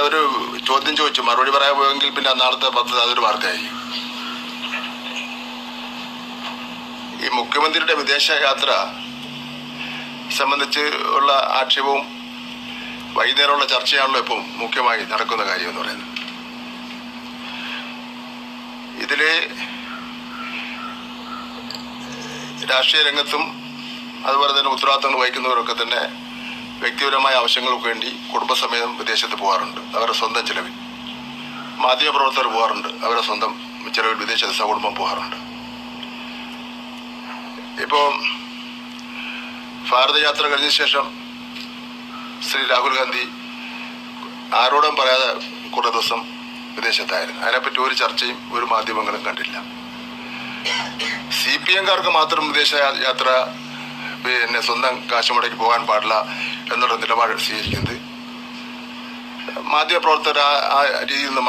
അവിടെ ഒരു ചോദ്യം ചോദിച്ചു. മറുപടി പറയാൻ പോയെങ്കിൽ പിന്നെ നാളത്തെ പദ്ധതി അതൊരു വാർത്തയായി. ഈ മുഖ്യമന്ത്രിയുടെ വിദേശ യാത്ര സംബന്ധിച്ച് ഉള്ള ആക്ഷേപവും വൈകുന്നേരമുള്ള ചർച്ചയാണല്ലോ ഇപ്പം മുഖ്യമായി നടക്കുന്ന കാര്യം എന്ന് പറയുന്നത്. ഇതിൽ രാഷ്ട്രീയ രംഗത്തും അതുപോലെ തന്നെ ഉത്തരവാദിത്തങ്ങൾ വഹിക്കുന്നവരൊക്കെ തന്നെ വ്യക്തിപരമായ ആവശ്യങ്ങൾക്ക് വേണ്ടി കുടുംബസമേതം വിദേശത്ത് പോകാറുണ്ട്. അവരുടെ സ്വന്തം ചിലവിൽ. മാധ്യമപ്രവർത്തകർ പോകാറുണ്ട്. അവരുടെ സ്വന്തം ചിലവിൽ വിദേശത്ത് സകുടുംബം പോകാറുണ്ട്. ഇപ്പോൾ ഭാരതയാത്ര കഴിഞ്ഞ ശേഷം ശ്രീ രാഹുൽ ഗാന്ധി ആരോടും പറയാതെ കുറേ ദിവസം വിദേശത്തായിരുന്നു. അതിനെപ്പറ്റി ഒരു ചർച്ചയും ഒരു മാധ്യമങ്ങളും കണ്ടില്ല. സി പി എംകാർക്ക് മാത്രം വിദേശ യാത്ര പിന്നെ സ്വന്തം കാശ് പോകാൻ പാടില്ല എന്നുള്ള നിലപാട് സ്വീകരിക്കുന്നത്. മാധ്യമപ്രവർത്തകർ ആ രീതിയിൽ